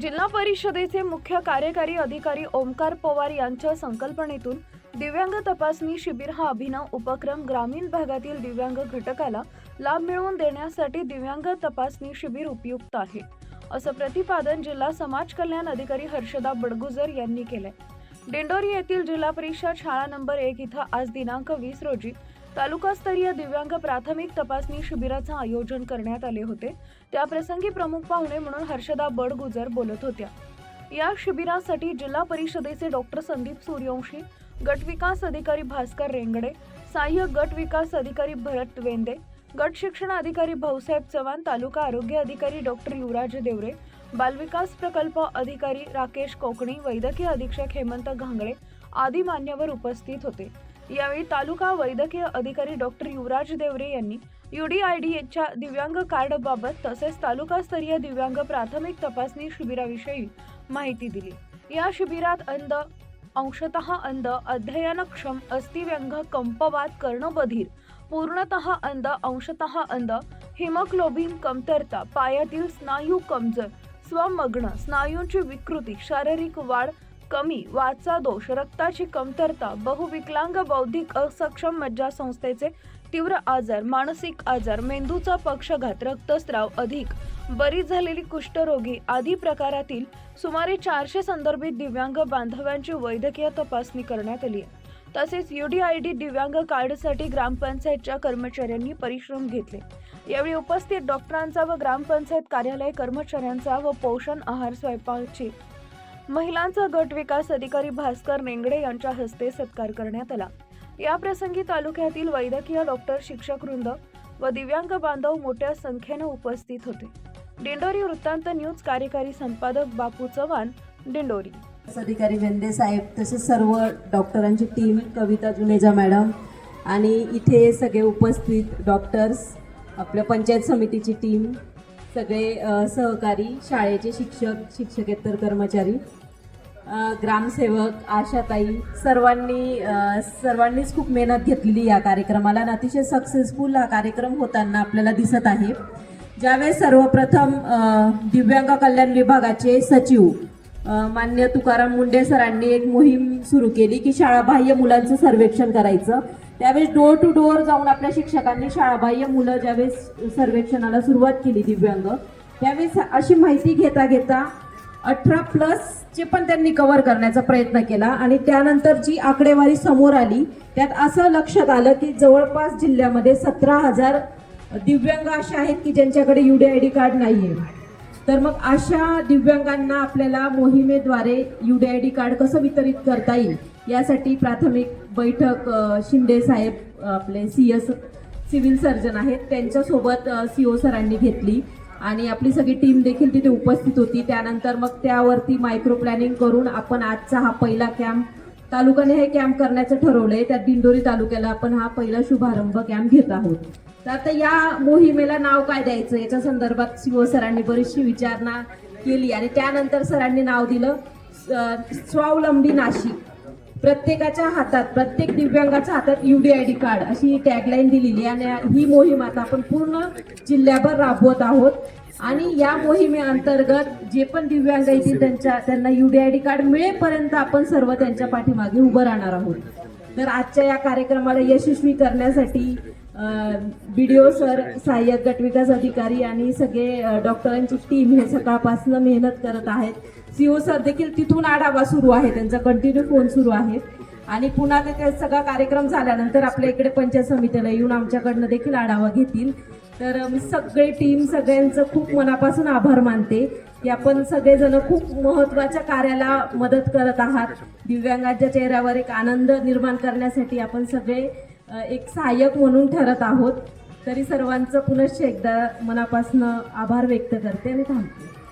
जिल्हा परिषदेचे मुख्य कार्यकारी अधिकारी ओमकार पवार यांच्या संकल्पनेतून दिव्यांग तपासणी शिबिर हा अभिनव उपक्रम ग्रामीण भागातील दिव्यांग घटकाला लाभ मिळवून देण्यासाठी दिव्यांग तपासणी शिबिर उपयुक्त आहे असं प्रतिपादन जिल्हा समाज कल्याण अधिकारी हर्षदा बडगुजर यांनी केलंय. दिंडोरी येथील जिल्हा परिषद शाळा नंबर एक इथं आज दिनांक वीस रोजी तालुकास्तरीय दिव्यांग प्राथमिक तपासणी शिबिराचं आयोजन करण्यात आले होते. त्याप्रसंगी प्रमुख पाहुणे म्हणून हर्षदा बडगुजर बोलत होत्या. या शिबिरासाठी जिल्हा परिषदेचे डॉक्टर संदीप सूर्यवंशी गट विकास अधिकारी भास्कर रेंगडे सहाय्यक गट विकास अधिकारी भरत वेंदे गट शिक्षण अधिकारी भाऊसाहेब चव्हाण तालुका आरोग्य अधिकारी डॉक्टर युवराज देवरे बालविकास प्रकल्प अधिकारी राकेश कोकणी वैद्यकीय अधीक्षक हेमंत घांगळे आदी मान्यवर उपस्थित होते. यावेळी तालुका वैद्यकीय अधिकारी डॉक्टर युवराज देवरे यांनी युडीआयडीएच्या दिव्यांग कार्डबाबत तसेच तालुकास्तरीय दिव्यांग प्राथमिक तपासणी शिबिराविषयी माहिती दिली. या शिबिरात अंध अंशतः अंध अध्ययनक्षम अस्थिव्यंग कंपवात कर्णबधीर पूर्णतः अंध अंशतः अंध हिमोग्लोबिन कमतरता पायातील स्नायू कमजोर स्वमग्न स्नायूंची विकृती शारीरिक वाढ कमी वाचा दोष रक्ताची कमतरता बहुविकलांग बौद्धिक असक्षम मज्जासंस्थेचे तीव्र आजार मानसिक आजार मेंदूचा पक्षघात रक्तस्राव अधिक बरी झालेली कुष्ठरोगी आदी प्रकारातील सुमारे चारशे संदर्भित दिव्यांग बांधवांची वैद्यकीय तपासणी करण्यात आली आहे. तसेच डी दिव्यांग कार्डसाठी ग्रामपंचायतच्या कर्मचाऱ्यांनी परिश्रम घेतले. यावेळी उपस्थित डॉक्टरांचा व ग्रामपंचायत कार्यालय कर्मचाऱ्यांचा व पोषण आहार स्वयंपाकाची महिलांचा गट विकास अधिकारी भास्कर नेंगडे यांच्या हस्ते सत्कार करण्यात आला. या प्रसंगी तालुक्यातील वैद्यकीय डॉक्टर शिक्षक वृंद व दिव्यांग बांधव मोठ्या संख्येने उपस्थित होते. दिंडोरी वृत्तांत न्यूज कार्यकारी संपादक बापू चव्हाण दिंडोरी. अधिकारी वेंदे साहेब तसेच सर्व डॉक्टरांची टीम कविता जुनेजा मॅडम आणि इथे सगळे उपस्थित डॉक्टर्स आपल्या पंचायत समितीची टीम सगळे सहकारी शाळेचे शिक्षक शिक्षकेतर कर्मचारी ग्रामसेवक आशाताई सर्वांनी सर्वांनीच खूप मेहनत घेतलेली या कार्यक्रमाला आणि अतिशय सक्सेसफुल हा कार्यक्रम होताना आपल्याला दिसत आहे. ज्यावेळेस सर्वप्रथम दिव्यांग कल्याण विभागाचे सचिव मान्य तुकाराम मुंडे सरांनी एक मोहीम सुरू केली की शाळाबाह्य मुलांचं सर्वेक्षण करायचं. त्यावेळेस डोअर टू डोअर जाऊन आपल्या शिक्षकांनी शाळाबाह्य मुलं ज्यावेळेस सर्वेक्षणाला सुरुवात केली दिव्यांग त्यावेळेस अशी माहिती घेता घेता अठरा प्लसचे पण त्यांनी कव्हर करण्याचा प्रयत्न केला आणि त्यानंतर जी आकडेवारी समोर आली त्यात असं लक्षात आलं की जवळपास जिल्ह्यामध्ये सतरा हजार दिव्यांग असे आहेत की ज्यांच्याकडे U D I D card नाही आहे तर मग अशा दिव्यांगांना आपल्याला मोहिमेद्वारे U D I D card कसं वितरित करता येईल? यासाठी प्राथमिक बैठक शिंदे साहेब आपले सी एस सिव्हिल सर्जन आहेत. त्यांच्यासोबत सी ओ सरांनी घेतली. आणि आपली सगळी टीम देखील तिथे उपस्थित होती. त्यानंतर मग त्यावरती मायक्रो प्लॅनिंग करून आपण आजचा हा पहिला कॅम्प तालुक्याने हे कॅम्प करण्याचं ठरवलंय. त्यात दिंडोरी तालुक्याला आपण हा पहिला शुभारंभ कॅम्प घेत आहोत. तर आता या मोहिमेला नाव काय द्यायचं? याच्या संदर्भात सीओ सरांनी बरीचशी विचारणा केली. आणि त्यानंतर सरांनी नाव दिलं स्वावलंबी नाशिक. प्रत्येकाच्या हातात प्रत्येक दिव्यांगाच्या हातात युडीआयडी कार्ड अशी ही टॅगलाईन दिलेली आणि ही मोहीम आता आपण पूर्ण जिल्ह्याभर राबवत आहोत. आणि या मोहिमेअंतर्गत जे पण दिव्यांग येतील त्यांच्या त्यांना युडीआयडी कार्ड मिळेपर्यंत आपण सर्व त्यांच्या पाठीमागे उभं राहणार आहोत. तर आजच्या या कार्यक्रमाला यशस्वी करण्यासाठी बी डी ओ सर सहाय्यक गटविकास अधिकारी आणि सगळे डॉक्टरांची टीम हे सकाळपासून मेहनत करत आहेत. सी ओ सर देखील तिथून आढावा सुरू आहे त्यांचा कंटिन्यू फोन सुरू आहे. आणि पुन्हा ते सगळा कार्यक्रम झाल्यानंतर आपल्या इकडे पंचायत समितीला येऊन आमच्याकडनं देखील आढावा घेतील. तर मी सगळे टीम सगळ्यांचं खूप मनापासून आभार मानते. आपण सगळेजण खूप महत्त्वाच्या कार्याला मदत करत आहात. दिव्यांगाच्या चेहऱ्यावर एक आनंद निर्माण करण्यासाठी आपण सगळे एक सहाय्यक म्हणून ठरत आहोत. तरी सर्वांचं पुनश्च एकदा मनापासून आभार व्यक्त करते आणि थांबते.